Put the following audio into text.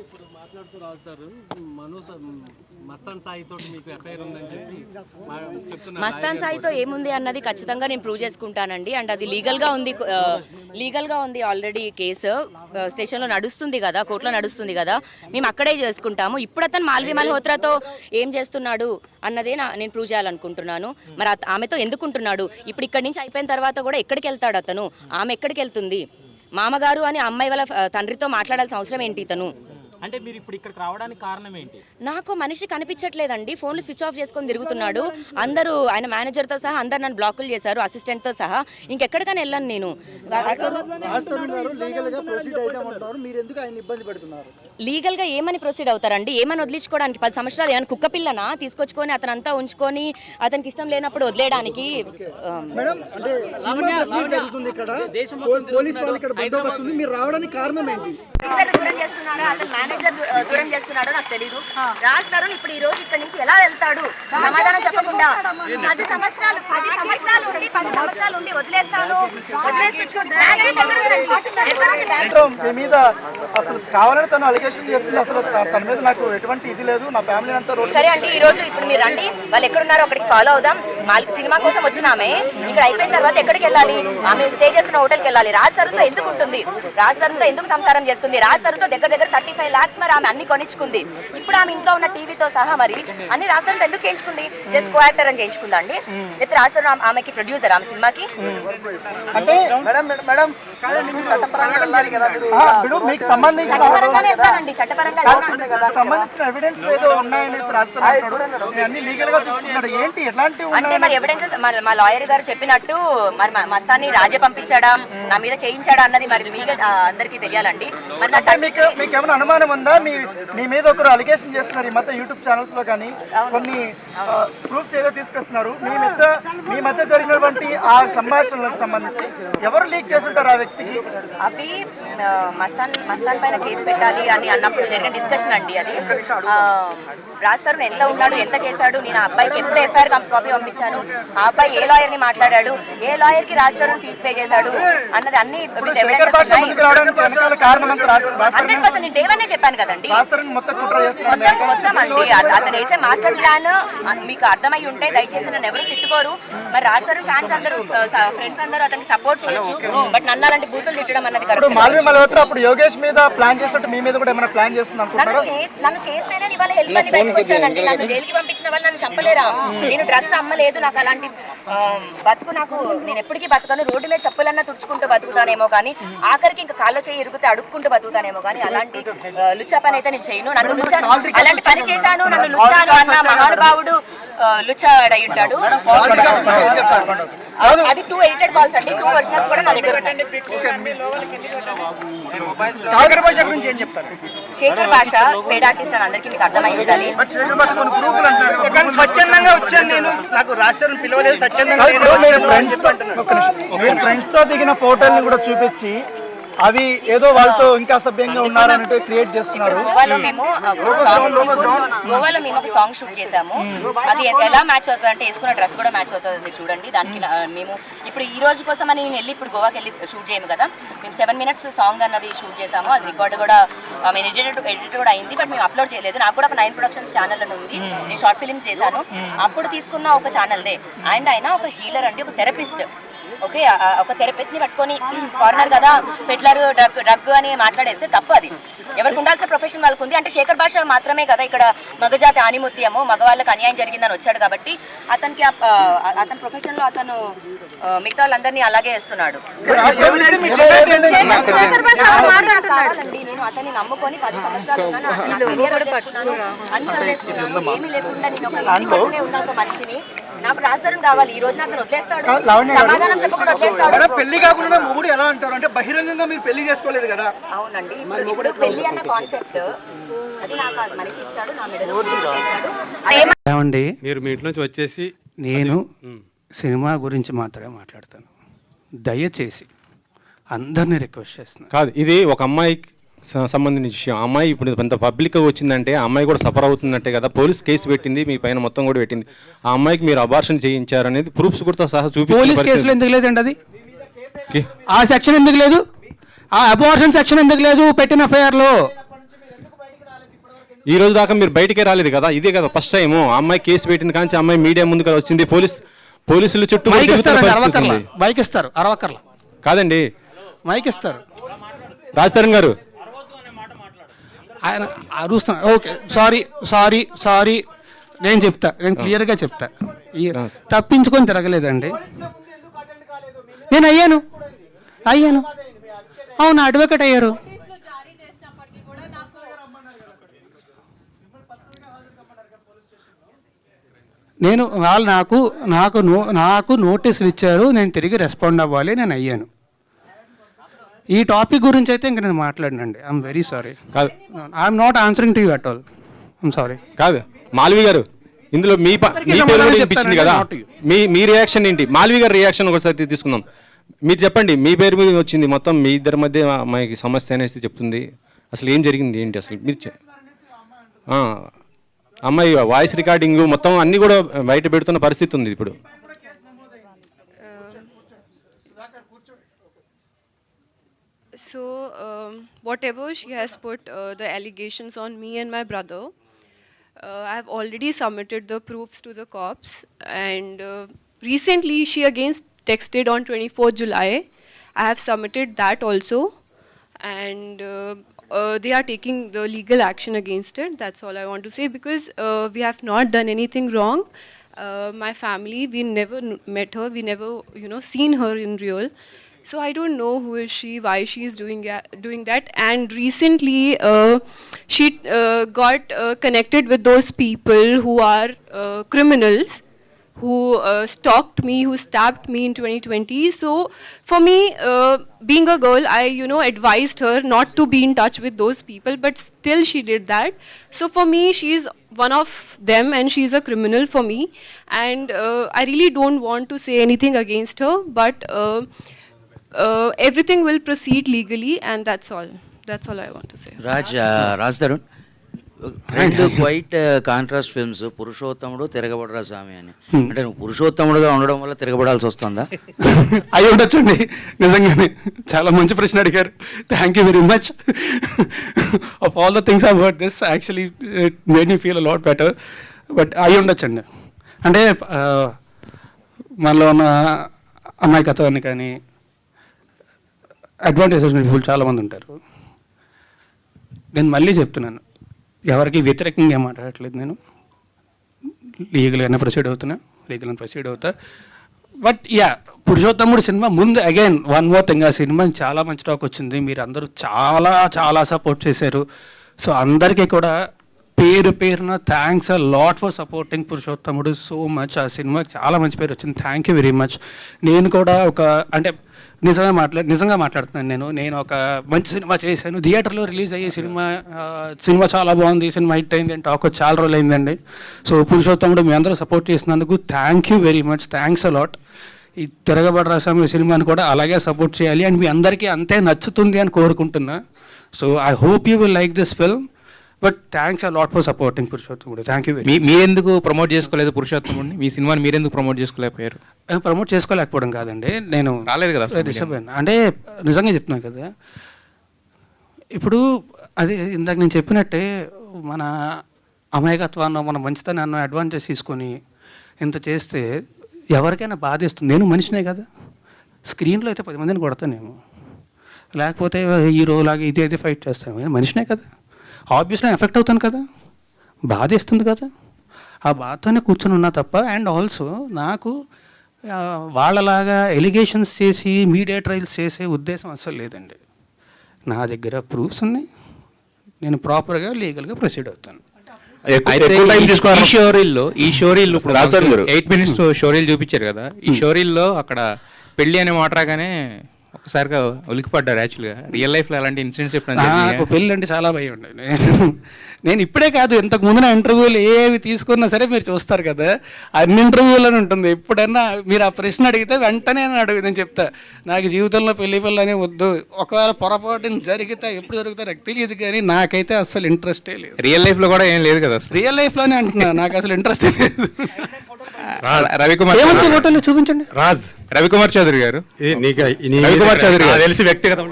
ఇప్పుడు మాట్లాడుతూ రాస్తారు మను మస్తాన్ సాయి తోటి మీకు ఎఫ్ఐఆర్ ఉందని చెప్పి మా- చెప్తున్నారు మస్తాన్ సాయితో ఏముంది అన్నది ఖచ్చితంగా నేను ప్రూవ్ చేసుకుంటానండి. అండ్ అది లీగల్గా ఉంది లీగల్గా ఉంది ఆల్రెడీ కేసు. స్టేషన్లో నడుస్తుంది కదా కోర్టులో నడుస్తుంది కదా. మేము అక్కడే చేసుకుంటాము. ఇప్పుడు అతను మాల్వి మల్హోత్రాతో ఏం చేస్తున్నాడు అన్నదే నా నేను ప్రూవ్ చేయాలనుకుంటున్నాను. మరి ఆమెతో ఎందుకుంటున్నాడు? ఇప్పుడు ఇక్కడి నుంచి అయిపోయిన తర్వాత కూడా ఎక్కడికి వెళ్తాడు అతను? ఆమె ఎక్కడికి వెళ్తుంది? మామగారు అని అమ్మాయి వాళ్ళ తండ్రితో మాట్లాడాల్సిన అవసరం ఏంటి ఇతను? అంటే మీరు ఇప్పుడు ఇక్కడికి రావడానికి కారణం ఏంటి? నాకు మనిషి కనిపించట్లేదండి. ఫోన్లు స్విచ్ ఆఫ్ చేసుకొని తిరుగుతున్నాడు. అందరూ ఆయన మేనేజర్తో సహా అందరు నన్ను బ్లాకులు చేశారు అసిస్టెంట్తో సహా. ఇంకెక్కడికైనా వెళ్ళాను నేను. రాజ్ తరుణ్ గారు లీగల్గా ప్రొసీడ్ అవుతామంటున్నారు మీరు ఎందుకు ఆయన ఇబ్బంది పెడుతున్నారు? లీగల్గా ఏమని ప్రొసీడ్ అవుతారండి? ఏమని వదిలించుకోవడానికి పది సంవత్సరాలు ఏమైనా కుక్క పిల్లనా? తీసుకొచ్చుకొని అతనంతా ఉంచుకొని అతనికి ఇష్టం లేనప్పుడు వదిలేయడానికి ఆ, మేడం అంటే సినిమా ఫెస్టివల్ జరుగుతుంది ఇక్కడ. పో- పోలీస్ వాళ్ళు ఇక్కడ బందోబస్తు ఉంది. మీరు రావడానికి కారణం ఏంటి? మేనేజర్ దూరం చేస్తున్నారా? అతను దూరం చేస్తున్నాడో నాకు తెలియదు రాజ్ తరుణ్ ఇప్పుడు ఈ రోజు ఇక్కడ నుంచి ఎలా వెళ్తాడు? సమాధానం చెప్పకుండా పది సంవత్సరాలు పది సంవత్సరాలు ఉండి పది సంవత్సరాలు ఉండి వదిలేస్తాను. మీద అసలు కావాలని తను అలిగేషన్ చేస్తుంది. అసలు తన మీద నాకు ఎటువంటి ఇది లేదు. నా ఫ్యామిలీ అంతా సరే అండి ఈ రోజు ఇప్పుడు మీరు రండి. వాళ్ళు ఎక్కడున్నారో అక్కడికి ఫాలో అవుదాం. వాళ్ళకి సినిమా కోసం వచ్చిన ఆమె ఇక్కడ అయిపోయిన తర్వాత ఎక్కడికి వెళ్ళాలి? ఆమె స్టే చేస్తున్న హోటల్కి వెళ్ళాలి. రాజ్ సరుతో ఎందుకు ఉంటుంది? రాజ్ సరుతో ఎందుకు సంసారం చేస్తుంది? రాజ్ సరుతో దగ్గర దగ్గర థర్టీ ఫైవ్ లాక్స్ మరి ఆమె అన్ని కొనిచ్చుకుంది. ఇప్పుడు ఆమె ఇంట్లో ఉన్న టీవీతో సహా మరి అన్ని సరుతో ఎందుకు చేయించుకుంది? జస్ట్ కో యాక్టర్ అని చేయించుకుందా అండి? లేకపోతే ఆమె- ఆమెకి ప్రొడ్యూసర్ ఆమె సినిమాకి? అంటే మేడం మేడం చట్టపరంగా వెళ్ళాలి కదా ఇప్పుడు మీకు సంబంధించిన చట్టపరంగానే వెళ్తానండి చట్టపరంగా వెళ్తాను. సంబంధించిన ఎవిడెన్స్ ఏదో ఉన్నాయనేసి రాస్తున్నారు అన్ని లీగల్గా చూసుకుంటున్నాడు ఏంటి? ఎలాంటి అంటే మరి ఎవిడెన్సెస్ మా లాయర్ గారు చెప్పినట్టు మరి మ- మస్తాన్ని రాజే పంపించాడా? నా మీద చేయించాడా అన్నది మరి మీకు అందరికీ తెలియాలండి. మరి మీకు మీకు ఏమైనా అనుమానం ఉందా? మీ మీ మీద ఒకరు అలిగేషన్ చేస్తున్నారు ఈ మధ్య యూట్యూబ్ ఛానల్స్లో కానీ. కొన్ని ప్రూఫ్స్ ఏదో తీసుకొస్తున్నారు. మీ మధ్య మీ మధ్య జరిగినటువంటి ఆ సంభాషణలకు సంబంధించి ఎవరు లీక్ చేస్తుంటారు ఆ వ్యక్తికి? అవి మస్తాన్ మస్తాన్ పైన కేసు పెట్టాలి అని అన్నప్పుడు జరిగిన డిస్కషన్ అండి అది. రాస్తారు ఎంత ఉన్నాడు ఎంత చేశాడు నేను ఆ అబ్బాయికి ఎప్పుడు ఎఫ్ఐఆర్ కాపీ పంపించాను? ఆ అబ్బాయి ఏ లాయర్ని మాట్లాడాడు? ఏ లాయర్కి రాస్తారు ఫీజు పే చేశాడు? అన్నది అన్ని హండ్రెడ్ పర్సెంట్ డేవనే చెప్పాను కదండి. మొత్తం అండి అతను వేసే మాస్టర్ ప్లాన్ మీకు అర్థమై ఉంటే దయచేసి నన్ను ఎవరు తిట్టుకోరు. మరి రాస్తారు ఫ్యాన్స్ అందరూ ఫ్రెండ్స్ అందరూ అతనికి సపోర్ట్ చేయొచ్చు. బట్ నన్ను అలాంటి బూతులు తిట్టడం అన్నది కరెక్ట్ మాల్వి మల్హోత్రా అప్పుడు యోగేష్ మీద ప్లాన్ చేసినట్టు మీ మీద కూడా ఏమైనా ప్లాన్ చేస్తుంది నన్ను అనుకుంటారా చేసి నన్ను చేస్తేనే నేను ఇవాళ హెల్ప్ అని బయటకు వచ్చానండి. నన్ను జైలుకి పంపించిన వాళ్ళు నన్ను చంపలేరా? నేను డ్రగ్స్ అమ్మలేదు నాకు అలాంటి బతుకు నాకు నేను ఎప్పటికీ బతకను. రోడ్డు మీద చెప్పులన్నా తుడుచుకుంటూ బతుకుతానేమో కానీ ఆఖరికి ఇంకా కాళ్ళు చేయి ఇరుగుతే అడుక్కుంటూ బతుకుతానేమో కానీ అలాంటి లుచ్చా పని అయితే నేను చేయను. నన్ను లుచ్చా అలాంటి పని చేశాను. నన్ను లుచ్చాను అన్న మహానుభావుడు లుచ్చా అయి ఉంటాడు. అది టూ ఎడిటెడ్ కాల్స్ అండి. టూ ఒరిజినల్స్ కూడా నా దగ్గర శేఖర్ భాష పేడ్ ఆర్టిస్ట్ అని అందరికీ మీకు అర్థమై ఉండాలి స్వచ్ఛందంగా వచ్చాను నేను. నాకు రాష్ట్రం పిలవలేదు స్వచ్ఛందంగా ఫ్రెండ్స్తో దిగిన ఫోటోల్ని కూడా చూపించి అవి ఏదో వాళ్ళతో ఇంకా అసభ్యంగా ఉన్నారన్నట్టు క్రియేట్ చేస్తున్నారు. గోవాలో మేము song- గోవాలో మేము ఒక సాంగ్ షూట్ చేసాము. అది ఎలా మ్యాచ్ అవుతుంది అంటే వేసుకున్న డ్రెస్ కూడా మ్యాచ్ అవుతుంది మీరు చూడండి. దానికి నా- మేము ఇప్పుడు ఈ రోజు కోసం అని నేను వెళ్ళి ఇప్పుడు గోవాకి వెళ్ళి షూట్ చేయము కదా. మేము సెవెన్ మినిట్స్ సాంగ్ అన్నది షూట్ చేసాము. అది రికార్డ్ కూడా మేము ఎడిటెడ్ ఎడిట్ కూడా అయింది బట్ మేము అప్లోడ్ చేయలేదు. నాకు కూడా ఒక నైన్ ప్రొడక్షన్స్ ఛానల్ అని ఉంది నేను షార్ట్ ఫిల్మ్స్ చేశాను. అప్పుడు తీసుకున్న ఒక ఛానల్దే అండ్ ఆయన ఒక హీలర్ అండి ఒక థెరపిస్ట్ ఓకే ఒక థెరపిస్ట్ని పట్టుకొని ఫారినర్ కదా పెట్లర్ డ్రగ్ డ్రగ్ అని మాట్లాడేస్తే తప్పు అది. ఎవరికి ఉండాల్సిన ప్రొఫెషన్ వాళ్ళకు ఉంది. అంటే శేఖర్ భాష మాత్రమే కదా ఇక్కడ మగజాతి ఆనిముత్యము మగవాళ్ళకి అన్యాయం జరిగిందని వచ్చాడు కాబట్టి అతనికి అతని ప్రొఫెషన్లో అతను మిగతా వాళ్ళందరినీ అలాగే వేస్తున్నాడు. నేను అతన్ని నమ్ముకొని పది సంవత్సరాలు. అన్ని వదిలేసుకున్నాను. ఏమీ లేకుండా నేను ఒక మనిషిని నాకు రాస్తారని కావాలి ఈ రోజు నాకు వదిలేస్తాడు. సమాధానం చెప్పకుండా వదిలేస్తాడు. పెళ్ళి కాకుండా మొగుడు ఎలా అంటారు? అంటే బహిరంగంగా మీరు పెళ్ళి చేసుకోలేదు కదా. అవునండి ఇప్పుడు ఇప్పుడు పెళ్ళి అన్న కాన్సెప్ట్ అది నాకు ఆ మనిషి ఇచ్చాడు నా మెడలో వేశాడు. అది ఏమ- ఏమండి? మీరు మీ ఇంట్లో నుంచి వచ్చేసి నేను సినిమా గురించి మాత్రమే మాట్లాడతాను. దయచేసి అందరినీ రిక్వెస్ట్ చేస్తున్నాను. కాదు ఇది ఒక అమ్మాయికి సంబంధించిన విషయం. అమ్మాయి ఇప్పుడు కొంత పబ్లిక్ వచ్చిందంటే ఆ అమ్మాయి కూడా సఫర్ అవుతున్నట్టే కదా. పోలీస్ కేసు పెట్టింది మీ పైన మొత్తం కూడా పెట్టింది. ఆ అమ్మాయికి మీరు అబార్షన్ చేయించారనేది ప్రూఫ్స్ కూడా సహా పోలీస్ కేసులో ఎందుకు లేదండి అది? ఆ సెక్షన్ ఎందుకు లేదు? ఆ అబార్షన్ సెక్షన్ ఎందుకు లేదు పెట్టిన ఎఫ్ఐఆర్లో? ఈ రోజు దాకా మీరు బయటికే రాలేదు కదా? ఇదే కదా ఫస్ట్ టైం అమ్మాయి కేసు పెట్టింది కానీ అమ్మాయి మీడియా ముందుకు వచ్చింది. పోలీస్ పోలీసులు చుట్టూ మైక్ తిరుగుతున్న ఇస్తారు అరవకర్లా కాదండి. మైక్ ఇస్తారు. రాజతరణ్ గారు ఆయన అరుస్తున్నా. Okay sorry sorry sorry. నేను చెప్తా నేను క్లియర్గా చెప్తా. తప్పించుకొని తిరగలేదండి. నేను అయ్యాను. అయ్యాను. అవును అడ్వకేట్ అయ్యారు. నేను వాళ్ళు నాకు నాకు నో నాకు నోటీసులు ఇచ్చారు. నేను తిరిగి రెస్పాండ్ అవ్వాలి నేను అయ్యాను. ఈ టాపిక్ గురించి అయితే ఇంక నేను మాట్లాడినండి. ఐఎమ్ వెరీ సారీ కాదు. I'm not answering to you at all I'm sorry కాదు. మాల్వి గారు ఇందులో మీ ప- మీ పేరు కూడా వినిపించింది కదా? not you. మీ మీ రియాక్షన్ ఏంటి? మాల్వి గారి రియాక్షన్ ఒకసారి తీ- తీసుకుందాం. మీరు చెప్పండి మీ పేరు మీద వచ్చింది మొత్తం మీ ఇద్దరి మధ్య అమ్మాయికి సమస్య అనేసి చెప్తుంది. అసలు ఏం జరిగింది ఏంటి అసలు? మీరు చె- ఆ, అమ్మాయి వాయిస్ రికార్డింగ్ మొత్తం అన్ని కూడా బయట పెడుతున్న పరిస్థితి ఉంది ఇప్పుడు. So, um, whatever she has put uh, the allegations on me and my brother, uh, I have already submitted the proofs to the cops. And uh, recently, she again texted on 24th July. I have submitted that also. And uh, uh, they are taking the legal action against it. That's all I want to say because uh, we have not done anything wrong. My family, we never met her. We never, you know, seen her in real. So I don't know who is she, why she is doing doing that. And recently, uh, she uh, got uh, connected with those people who are uh, criminals, who uh, stalked me, who stabbed me in 2020. So for me, uh, being a girl, I you know advised her not to be in touch with those people, but still she did that. So for me, she is one of them, and she is a criminal for me. And I really don't want to say anything against her, but. Uh, uh, everything will proceed legally, and that's all. That's all I want to say. Raj ఆ, రాజ్ తరుణ్ రెండు quite contrast films Purushothamudu Tiragabadara స్వామి అని. అంటే నువ్వు పురుషోత్తముడుగా ఉండడం వల్ల తిరగబడాల్సి వస్తుందా? అయి ఉండొచ్చండి. నిజంగానే చాలా మంచి ప్రశ్న అడిగారు. Thank you very much of all the things I word this actually made me feel lot better but అయి ఉండొచ్చండి. అంటే ఆ, మనలో ఉన్న అమాయకత్వాన్ని కానీ అడ్వాంటేజెస్ పీపుల్ చాలామంది ఉంటారు. నేను మళ్ళీ చెప్తున్నాను. ఎవరికి వ్యతిరేకంగా మాట్లాడట్లేదు నేను. లీగల్గానే ప్రొసీడ్ అవుతున్నా. లీగల్గా ప్రొసీడ్ అవుతా. బట్ యా పురుషోత్తముడు సినిమా ముందు అగైన్ వన్ మోర్ థింగ్ ఆ సినిమా చాలా మంచి టాక్ వచ్చింది. మీరు అందరూ చాలా చాలా సపోర్ట్ చేశారు. సో అందరికీ కూడా పేరు పేరున thanks a lot for supporting Purushothamudu so much ఆ సినిమాకి చాలా మంచి పేరు వచ్చింది. థ్యాంక్ యూ వెరీ మచ్ నేను కూడా ఒక అంటే నిజంగా మాట్లా నిజంగా మాట్లాడుతున్నాను నేను. నేను ఒక మంచి సినిమా చేశాను. థియేటర్లో రిలీజ్ అయ్యే సినిమా సినిమా చాలా బాగుంది. సినిమా హిట్ అయింది అంటే టాక్ చాలా రోజులు అయిందండి. సో పురుషోత్తముడు మీ అందరూ సపోర్ట్ చేసినందుకు thank you very much thanks a lot ఈ తిరగబడ స్వామి సినిమాని కూడా అలాగే సపోర్ట్ చేయాలి. అండ్ మీ అందరికీ అంతే నచ్చుతుంది అని కోరుకుంటున్నా. So I hope you will like this film but thanks a lot for supporting Purushothamudu thank you మీరెందుకు ప్రమోట్ చేసుకోలేదు పురుషోత్తముడిని మీ సినిమాని మీరెందుకు ప్రమోట్ చేసుకోలేకపోయారు? ప్రమోట్ చేసుకోలేకపోవడం కాదండి. నేను రాలేదు కదా డిస్టర్బ్ అంటే నిజంగా చెప్తున్నాను కదా ఇప్పుడు అది ఇందాక నేను చెప్పినట్టే మన అమాయకత్వాన్ని మన మంచితనాన్ని అడ్వాంటేజ్ తీసుకొని ఇంత చేస్తే ఎవరికైనా బాధేస్తుంది నేను మనిషినే కదా. స్క్రీన్లో అయితే పది మందిని కొడతానేమో. లేకపోతే హీరోలాగా ఇది అయితే ఫైట్ చేస్తాను మనిషినే కదా. ఆబ్వియస్లీ ఎఫెక్ట్ అవుతాను కదా. బాధేస్తుంది కదా. ఆ బాధతోనే కూర్చొని ఉన్నా తప్ప అండ్ ఆల్సో నాకు వాళ్ళలాగా ఎలిగేషన్స్ చేసి మీడియా ట్రయల్స్ చేసే ఉద్దేశం అసలు లేదండి. నా దగ్గర ప్రూఫ్స్ ఉన్నాయి. నేను ప్రాపర్గా లీగల్గా ప్రొసీడ్ అవుతాను. ఈ- షోరీల్లో ఈ ఇప్పుడు గారు. ఎయిట్ మినిట్స్ షోరీలు చూపించారు కదా. ఈ షోరీల్లో అక్కడ పెళ్ళి అనే మాట రాగానే ఒకసారిగా ఉలికిపడ్డారు యాక్చువల్గా. రియల్ లైఫ్లో అలాంటి ఇన్సిడెంట్స్ ఎప్పుడైనా నాకు? పెళ్ళి అంటే చాలా భయం ఉండే నేను నేను ఇప్పుడే కాదు ఇంతకు ముందు నా ఇంటర్వ్యూలు ఏవి తీసుకున్నా సరే మీరు చూస్తారు కదా అన్ని ఇంటర్వ్యూలను ఉంటుంది. ఎప్పుడన్నా మీరు ఆ ప్రశ్న అడిగితే వెంటనే నేను అడుగు నేను చెప్తా నాకు జీవితంలో పెళ్ళి పిల్ల అనే వద్దు. ఒకవేళ పొరపాటున జరిగితే ఎప్పుడు జరుగుతా నాకు తెలియదు కానీ నాకైతే అసలు ఇంట్రెస్టే లేదు. రియల్ లైఫ్లో కూడా ఏం లేదు కదా రియల్ లైఫ్లోనే అంటున్నా నాకు అసలు ఇంట్రెస్ట్ లేదు. రవికుమార్ ఏమొచ్చే ఫోటోలు చూపించండి? రాజ్. రవికుమార్ చౌదరి గారు. రవికుమార్ చౌదరి గారు. తెలిసి వ్యక్తిగతం